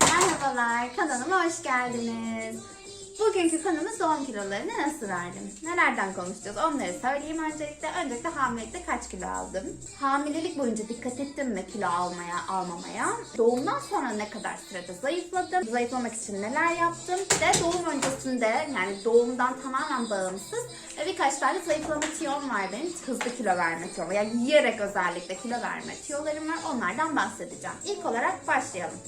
Merhabalar, kanalıma hoş geldiniz. Bugünkü konumuz doğum kilolarını nasıl verdim? Nelerden konuşacağız onları söyleyeyim öncelikle. Öncelikle hamilelikte kaç kilo aldım? Hamilelik boyunca dikkat ettim mi kilo almaya, almamaya? Doğumdan sonra ne kadar sürede zayıfladım? Zayıflamak için neler yaptım? Bir de doğum öncesinde yani doğumdan tamamen bağımsız e, birkaç tane zayıflama tiyom var benim. Hızlı kilo verme tiyom. Yani yiyerek özellikle kilo verme tiyolarım var. Onlardan bahsedeceğim. İlk olarak başlayalım.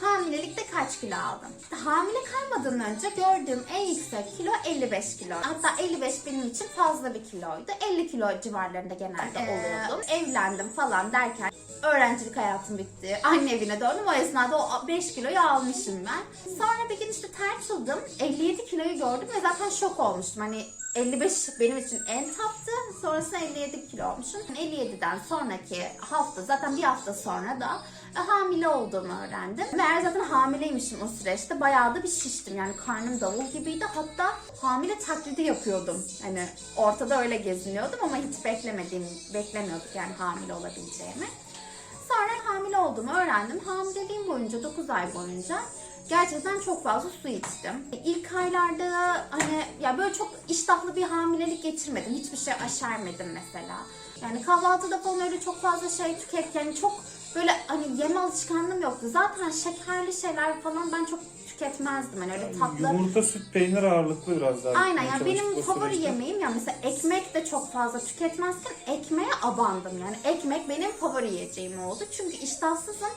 Hamilelikte kaç kilo aldım? Hamile kalmadan önce gördüğüm en yüksek kilo 55 kilo. Hatta 55 benim için fazla bir kiloydu. 50 kilo civarlarında genelde oluyordum. Evlendim falan derken öğrencilik hayatım bitti. Anne evine döndüm. O esnada o 5 kiloyu almışım ben. Sonra bir gün işte tartıldım. 57 kiloyu gördüm ve zaten şok olmuştum. Hani 55 benim için en taptı. Sonrasında 57 kilo olmuşum. 57'den sonraki hafta zaten bir hafta sonra da e, hamile olduğumu öğrendim. Meğer zaten hamileymişim o süreçte. Bayağı da bir şiştim. Yani karnım davul gibiydi. Hatta hamile taklidi yapıyordum. Hani ortada öyle geziniyordum ama hiç beklemediğim, beklemiyorduk yani hamile olabileceğimi. Sonra hamile olduğumu öğrendim. Hamileliğim boyunca 9 ay boyunca gerçekten çok fazla su içtim. İlk aylarda hani ya böyle çok iştahlı bir hamilelik geçirmedim. Hiçbir şey aşermedim mesela. Yani kahvaltıda falan öyle çok fazla şey tüket yani çok böyle hani yeme alışkanlığım yoktu. Zaten şekerli şeyler falan ben çok tüketmezdim. Hani öyle tatlı. Yumurta, süt, peynir ağırlıklı biraz daha. Aynen yani benim favori süreçte. yemeğim ya mesela ekmek de çok fazla tüketmezken ekmeğe abandım yani ekmek benim favori yiyeceğim oldu çünkü iştahsızım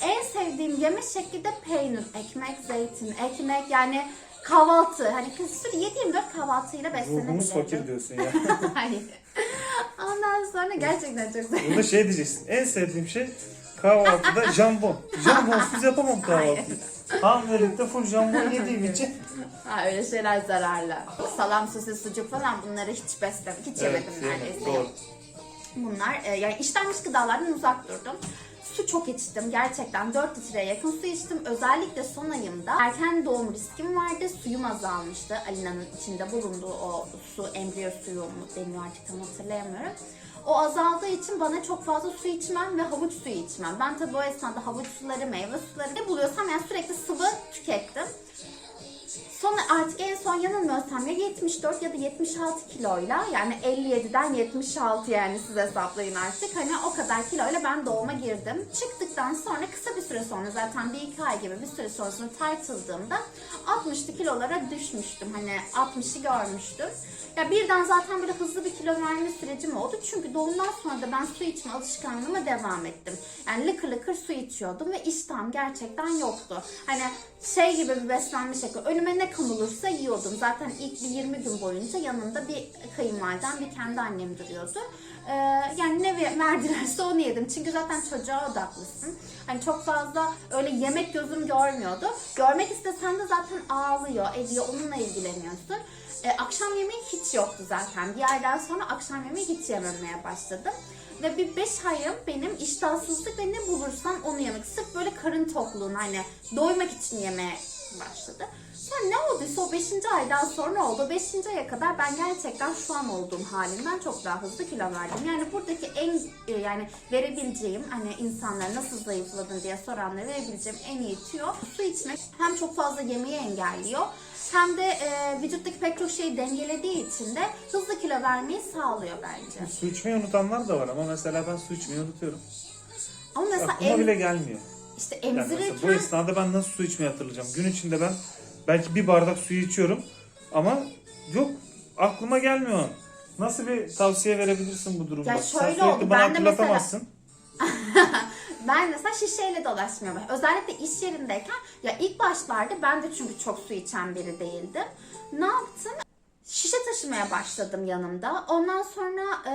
en sevdiğim yeme şekli de peynir, ekmek, zeytin, ekmek yani kahvaltı hani kısır 7-24 kahvaltıyla Ruhumuz fakir diyorsun ya. Hayır. Ondan sonra gerçekten çok seviyorum. Burada şey diyeceksin. En sevdiğim şey kahvaltıda jambon. Jambonsuz yapamam kahvaltıyı. Hamilelikte full jambon yediğim için. Ha, öyle şeyler zararlı. Salam, sosis, sucuk falan bunları hiç beslemedim, hiç yemedim yemedim, neredeyse. Doğru. Bunlar e, yani işlenmiş gıdalardan uzak durdum. Su çok içtim. Gerçekten 4 litreye yakın su içtim. Özellikle son ayımda erken doğum riskim vardı. Suyum azalmıştı. Alina'nın içinde bulunduğu o su, embriyo suyu mu deniyor artık tam hatırlayamıyorum. O azaldığı için bana çok fazla su içmem ve havuç suyu içmem. Ben tabii o esnada havuç suları, meyve suları ne buluyorsam yani sürekli sıvı tükettim. Sonra artık en son yanılmıyorsam ya 74 ya da 76 kiloyla yani 57'den 76 yani siz hesaplayın artık. Hani o kadar kiloyla ben doğuma girdim. Çıktıktan sonra kısa bir süre sonra zaten bir iki ay gibi bir süre sonrasında tartıldığımda 60'lı kilolara düşmüştüm. Hani 60'ı görmüştüm. Ya birden zaten böyle hızlı bir kilo verme sürecim oldu. Çünkü doğumdan sonra da ben su içme alışkanlığıma devam ettim. Yani lıkır lıkır su içiyordum ve iştahım gerçekten yoktu. Hani şey gibi bir beslenme şekli. Önüme ne konulursa yiyordum. Zaten ilk bir 20 gün boyunca yanımda bir kayınvalidem, bir kendi annem duruyordu. Ee, yani ne ver- verdilerse onu yedim. Çünkü zaten çocuğa odaklısın. Hani çok fazla öyle yemek gözüm görmüyordu. Görmek istesen de zaten ağlıyor, ediyor, onunla ilgileniyorsun. Ee, akşam yemeği hiç yoktu zaten. Bir aydan sonra akşam yemeği hiç yememeye başladım. Ve bir 5 ayım benim iştahsızlık ve ne bulursam onu yemek. Sırf böyle karın tokluğuna hani doymak için yemeye başladı. Sonra ne olduysa o 5. aydan sonra oldu. 5. aya kadar ben gerçekten şu an olduğum halimden çok daha hızlı kilo verdim. Yani buradaki en e, yani verebileceğim hani insanlara nasıl zayıfladın diye soranlara verebileceğim en iyi tüyo su içmek hem çok fazla yemeği engelliyor hem de e, vücuttaki pek çok şeyi dengelediği için de hızlı kilo vermeyi sağlıyor bence. Su içmeyi unutanlar da var ama mesela ben su içmeyi unutuyorum. Ama mesela Aklıma em- bile gelmiyor. İşte Yani mesela bu emzirirken esnada ben nasıl su içmeyi hatırlayacağım? Gün içinde ben belki bir bardak suyu içiyorum ama yok aklıma gelmiyor. Nasıl bir tavsiye verebilirsin bu durumda? Ya şöyle sürekli oldu, ben de mesela- hatırlatamazsın. Ben mesela şişeyle başladım. Özellikle iş yerindeyken ya ilk başlarda ben de çünkü çok su içen biri değildim. Ne yaptım? Şişe taşımaya başladım yanımda. Ondan sonra e,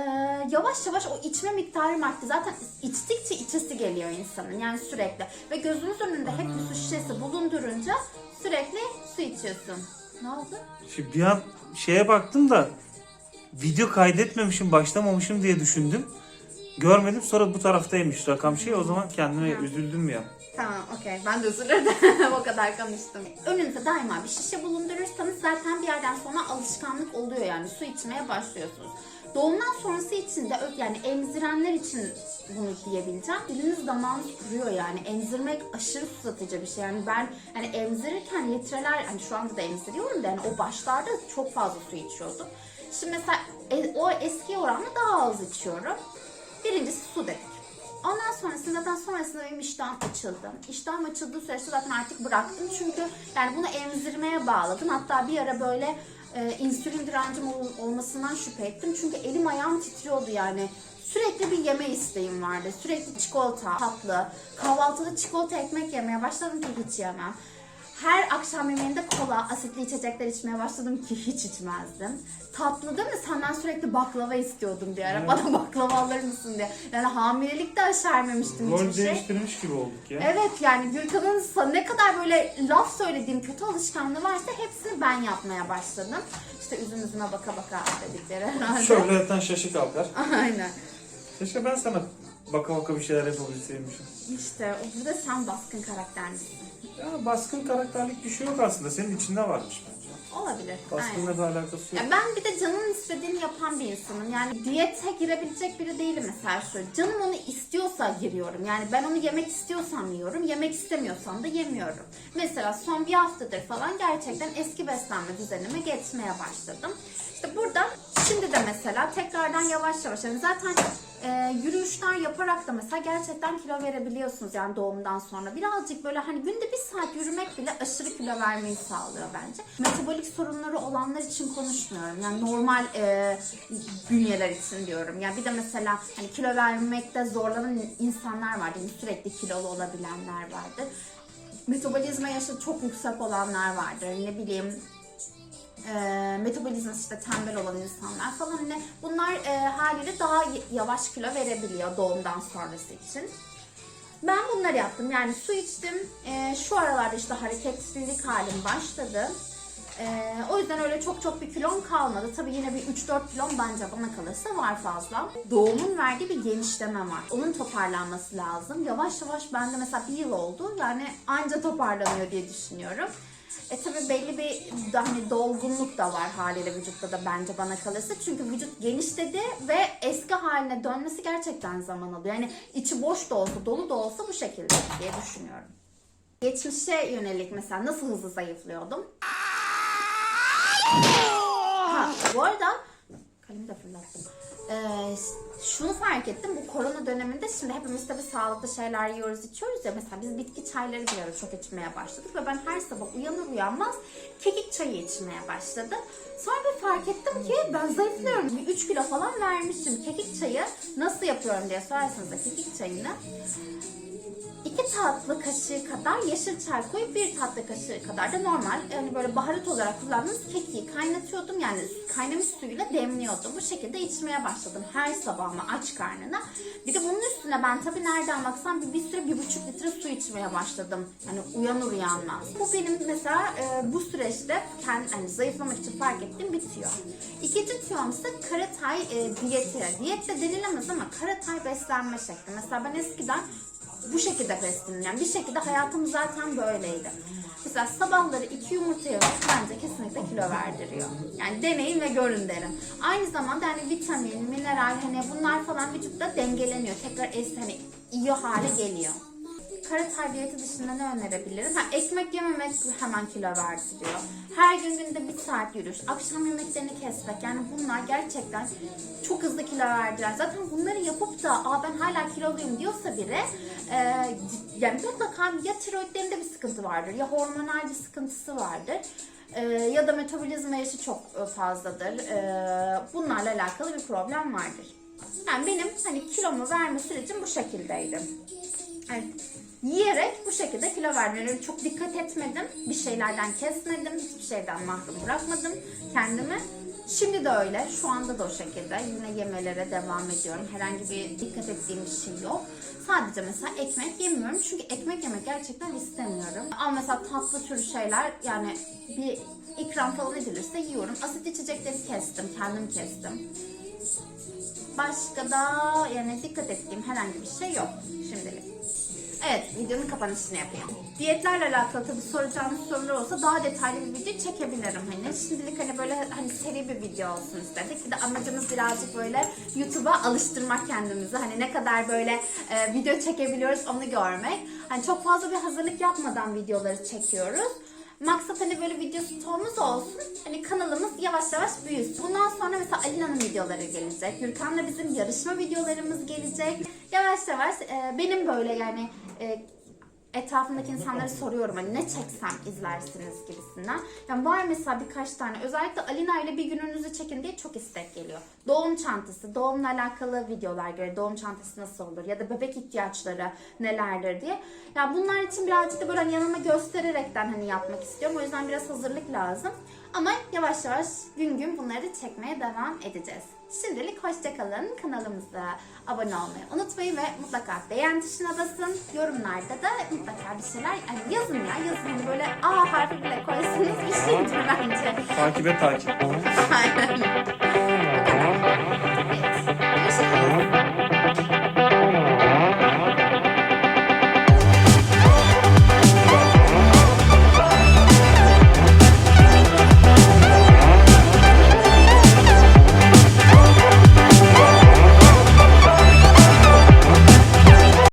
yavaş yavaş o içme miktarım arttı. Zaten içtikçe içesi geliyor insanın yani sürekli. Ve gözünüz önünde hep bir su şişesi bulundurunca sürekli su içiyorsun. Ne oldu? Şimdi bir an şeye baktım da video kaydetmemişim, başlamamışım diye düşündüm. Görmedim sonra bu taraftaymış rakam şey o zaman kendime üzüldüm ya. Tamam okey ben de özür dilerim o kadar konuştum. Önünüzde daima bir şişe bulundurursanız zaten bir yerden sonra alışkanlık oluyor yani su içmeye başlıyorsunuz. Doğumdan sonrası için de yani emzirenler için bunu diyebileceğim. Diliniz damağınız kuruyor yani. Emzirmek aşırı susatıcı bir şey. Yani ben hani emzirirken litreler hani şu anda da emziriyorum da yani o başlarda çok fazla su içiyordum. Şimdi mesela e- o eski oranla daha az içiyorum. Birincisi su dedik. Ondan sonrasında zaten sonrasında benim iştahım açıldı. İştahım açıldığı süreçte zaten artık bıraktım. Çünkü yani bunu emzirmeye bağladım. Hatta bir ara böyle e, insülin direncim ol- olmasından şüphe ettim. Çünkü elim ayağım titriyordu yani. Sürekli bir yeme isteğim vardı. Sürekli çikolata, tatlı. Kahvaltıda çikolata ekmek yemeye başladım ki hiç yemem. Her akşam yemeğinde kola, asitli içecekler içmeye başladım ki hiç içmezdim. Tatlı değil mi? Senden sürekli baklava istiyordum bir ara. Evet. Bana baklava alır mısın diye. Yani hamilelikte aşermemiştim Rol hiçbir şey. değiştirmiş gibi olduk ya. Evet yani Gülkan'ın sa- ne kadar böyle laf söylediğim kötü alışkanlığı varsa hepsini ben yapmaya başladım. İşte üzüm üzüme baka baka dedikleri herhalde. Şöyle yatan şaşı kalkar. Aynen. Keşke ben sana baka baka bir şeyler yapabilseymişim. İşte o- burada sen baskın karakterlisin. Ya baskın karakterlik bir şey yok aslında. Senin içinde varmış bence. Olabilir. Aynen. Baskınla bir alakası yok. Ya ben bir de canımın istediğini yapan bir insanım. Yani diyete girebilecek biri değilim mesela şu. Canım onu istiyorsa giriyorum. Yani ben onu yemek istiyorsam yiyorum. Yemek istemiyorsam da yemiyorum. Mesela son bir haftadır falan gerçekten eski beslenme düzenime geçmeye başladım. İşte burada şimdi de mesela tekrardan yavaş yavaş yani zaten e, yürüyüşler yaparak da mesela gerçekten kilo verebiliyorsunuz yani doğumdan sonra. Birazcık böyle hani günde bir saat yürümek bile aşırı kilo vermeyi sağlıyor bence. Metabolik sorunları olanlar için konuşmuyorum. Yani normal e, bünyeler için diyorum. Yani bir de mesela hani kilo vermekte zorlanan insanlar vardır. Yani sürekli kilolu olabilenler vardır. Metabolizma yaşı çok yüksek olanlar vardır. Ne bileyim e, metabolizması işte tembel olan insanlar falan hani bunlar e, haliyle daha yavaş kilo verebiliyor doğumdan sonrası için. Ben bunları yaptım. Yani su içtim. E, şu aralarda işte hareketsizlik halim başladı. E, o yüzden öyle çok çok bir kilom kalmadı. Tabii yine bir 3-4 kilom bence bana kalırsa var fazla. Doğumun verdiği bir genişleme var. Onun toparlanması lazım. Yavaş yavaş bende mesela bir yıl oldu. Yani anca toparlanıyor diye düşünüyorum. E tabi belli bir hani dolgunluk da var haliyle vücutta da bence bana kalırsa. Çünkü vücut genişledi ve eski haline dönmesi gerçekten zaman alıyor. Yani içi boş da olsa dolu da olsa bu şekilde diye düşünüyorum. Geçmişe yönelik mesela nasıl hızlı zayıflıyordum? Ha, bu arada kalemi de fırlattım. Ee, şunu fark ettim bu korona döneminde şimdi hepimiz tabii sağlıklı şeyler yiyoruz içiyoruz ya mesela biz bitki çayları bir ara çok içmeye başladık ve ben her sabah uyanır uyanmaz kekik çayı içmeye başladım. Sonra bir fark ettim ki ben zayıflıyorum. Bir 3 kilo falan vermişim. Kekik çayı nasıl yapıyorum diye sorarsanız da kekik çayını 2 tatlı kaşığı kadar yeşil çay koyup bir tatlı kaşığı kadar da normal yani böyle baharat olarak kullandığımız kekiği kaynatıyordum yani kaynamış suyuyla demliyordum. Bu şekilde içmeye başladım her sabah ama aç karnına. Bir de bunun üstüne ben tabii nereden baksam bir, bir süre bir buçuk litre su içmeye başladım. Yani uyanır uyanmaz. Bu benim mesela e, bu süreçte kendi hani zayıflamak için fark ettiğim bir tüyo. İkinci tüyom ise karatay e, diyeti. Diyet de denilemez ama karatay beslenme şekli. Mesela ben eskiden bu şekilde besleniyorum. Bir şekilde hayatım zaten böyleydi. Mesela sabahları iki yumurta yemek bence kesinlikle kilo verdiriyor. Yani deneyin ve görün derim. Aynı zamanda yani vitamin, mineral hani bunlar falan vücutta dengeleniyor. Tekrar es hani iyi hale geliyor. Karatay diyeti dışında ne önerebilirim? Ha, ekmek yememek hemen kilo verdiriyor. Her gün günde bir saat yürüyüş, akşam yemeklerini kesmek yani bunlar gerçekten çok hızlı kilo verdiler. Zaten bunları yapıp da Aa, ben hala kiloluyum diyorsa biri e, yani mutlaka ya tiroidlerinde bir sıkıntı vardır ya hormonal bir sıkıntısı vardır. e, ya da metabolizma yaşı çok e, fazladır. E, bunlarla alakalı bir problem vardır. Yani benim hani kilomu verme sürecim bu şekildeydi. Yani yiyerek bu şekilde kilo verdim. Çok dikkat etmedim. Bir şeylerden kesmedim. Hiçbir şeyden mahrum bırakmadım kendimi. Şimdi de öyle. Şu anda da o şekilde. Yine yemelere devam ediyorum. Herhangi bir dikkat ettiğim bir şey yok. Sadece mesela ekmek yemiyorum. Çünkü ekmek yemek gerçekten istemiyorum. Ama mesela tatlı türü şeyler yani bir ikram falan edilirse yiyorum. Asit içecekleri kestim. Kendim kestim. Başka da yani dikkat ettiğim herhangi bir şey yok şimdilik. Evet, videonun kapanışını yapayım. Diyetlerle alakalı tabii soracağınız sorular olsa daha detaylı bir video çekebilirim hani. Şimdilik hani böyle hani seri bir video olsun istedik. Bir de amacımız birazcık böyle YouTube'a alıştırmak kendimizi. Hani ne kadar böyle e, video çekebiliyoruz onu görmek. Hani çok fazla bir hazırlık yapmadan videoları çekiyoruz. Maksat hani böyle video stoğumuz olsun. Hani kanalımız yavaş yavaş büyüsün. Bundan sonra mesela Alina'nın videoları gelecek. Gürkan'la bizim yarışma videolarımız gelecek. Yavaş yavaş e, benim böyle yani e, etrafımdaki insanlara soruyorum hani ne çeksem izlersiniz gibisinden. Yani var mesela birkaç tane özellikle Alina ile bir gününüzü çekin diye çok istek geliyor. Doğum çantası, doğumla alakalı videolar göre doğum çantası nasıl olur ya da bebek ihtiyaçları nelerdir diye. Ya bunlar için birazcık da böyle hani yanıma göstererekten hani yapmak istiyorum. O yüzden biraz hazırlık lazım. Ama yavaş yavaş gün gün bunları da çekmeye devam edeceğiz. Şimdilik hoşçakalın. Kanalımıza abone olmayı unutmayın ve mutlaka beğen tuşuna basın. Yorumlarda da mutlaka bir şeyler yani yazın ya yazın Hani böyle A harfi bile koysanız bir şeydir bence. Takip et takip. Aynen.